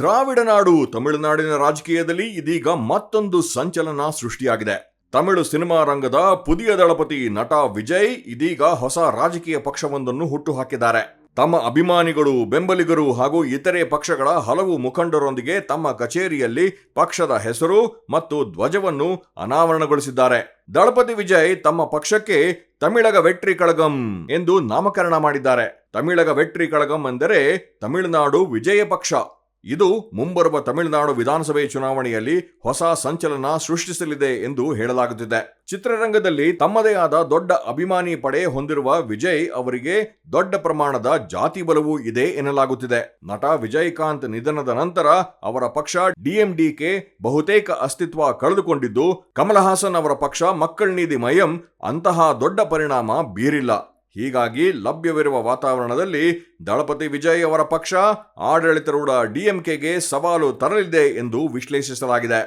ದ್ರಾವಿಡ ನಾಡು ತಮಿಳುನಾಡಿನ ರಾಜಕೀಯದಲ್ಲಿ ಇದೀಗ ಮತ್ತೊಂದು ಸಂಚಲನ ಸೃಷ್ಟಿಯಾಗಿದೆ. ತಮಿಳು ಸಿನಿಮಾ ರಂಗದ ಪುದಿಯ ದಳಪತಿ ನಟ ವಿಜಯ್ ಇದೀಗ ಹೊಸ ರಾಜಕೀಯ ಪಕ್ಷವೊಂದನ್ನು ಹುಟ್ಟುಹಾಕಿದ್ದಾರೆ. ತಮ್ಮ ಅಭಿಮಾನಿಗಳು, ಬೆಂಬಲಿಗರು ಹಾಗೂ ಇತರೆ ಪಕ್ಷಗಳ ಹಲವು ಮುಖಂಡರೊಂದಿಗೆ ತಮ್ಮ ಕಚೇರಿಯಲ್ಲಿ ಪಕ್ಷದ ಹೆಸರು ಮತ್ತು ಧ್ವಜವನ್ನು ಅನಾವರಣಗೊಳಿಸಿದ್ದಾರೆ. ದಳಪತಿ ವಿಜಯ್ ತಮ್ಮ ಪಕ್ಷಕ್ಕೆ ತಮಿಳಗ ವೆಟ್ರಿ ಕಳಗಂ ಎಂದು ನಾಮಕರಣ ಮಾಡಿದ್ದಾರೆ. ತಮಿಳಗ ವೆಟ್ರಿ ಕಳಗಂ ಎಂದರೆ ತಮಿಳುನಾಡು ವಿಜಯ ಪಕ್ಷ. ಇದು ಮುಂಬರುವ ತಮಿಳುನಾಡು ವಿಧಾನಸಭೆ ಚುನಾವಣೆಯಲ್ಲಿ ಹೊಸ ಸಂಚಲನ ಸೃಷ್ಟಿಸಲಿದೆ ಎಂದು ಹೇಳಲಾಗುತ್ತಿದೆ. ಚಿತ್ರರಂಗದಲ್ಲಿ ತಮ್ಮದೇ ಆದ ದೊಡ್ಡ ಅಭಿಮಾನಿ ಪಡೆ ಹೊಂದಿರುವ ವಿಜಯ್ ಅವರಿಗೆ ದೊಡ್ಡ ಪ್ರಮಾಣದ ಜಾತಿ ಬಲವೂ ಇದೆ ಎನ್ನಲಾಗುತ್ತಿದೆ. ನಟ ವಿಜಯಕಾಂತ್ ನಿಧನದ ನಂತರ ಅವರ ಪಕ್ಷ ಡಿಎಂಡಿಕೆ ಬಹುತೇಕ ಅಸ್ತಿತ್ವ ಕಳೆದುಕೊಂಡಿದ್ದು, ಕಮಲಹಾಸನ್ ಅವರ ಪಕ್ಷ ಮಕ್ಕಳ್ ನೀತಿ ಮಯಂ ಅಂತಹ ದೊಡ್ಡ ಪರಿಣಾಮ ಬೀರಿಲ್ಲ. ಹೀಗಾಗಿ ಲಭ್ಯವಿರುವ ವಾತಾವರಣದಲ್ಲಿ ದಳಪತಿ ವಿಜಯ್ ಅವರ ಪಕ್ಷ ಆಡಳಿತರೂಢ ಡಿಎಂಕೆಗೆ ಸವಾಲು ತರಲಿದೆ ಎಂದು ವಿಶ್ಲೇಷಿಸಲಾಗಿದೆ.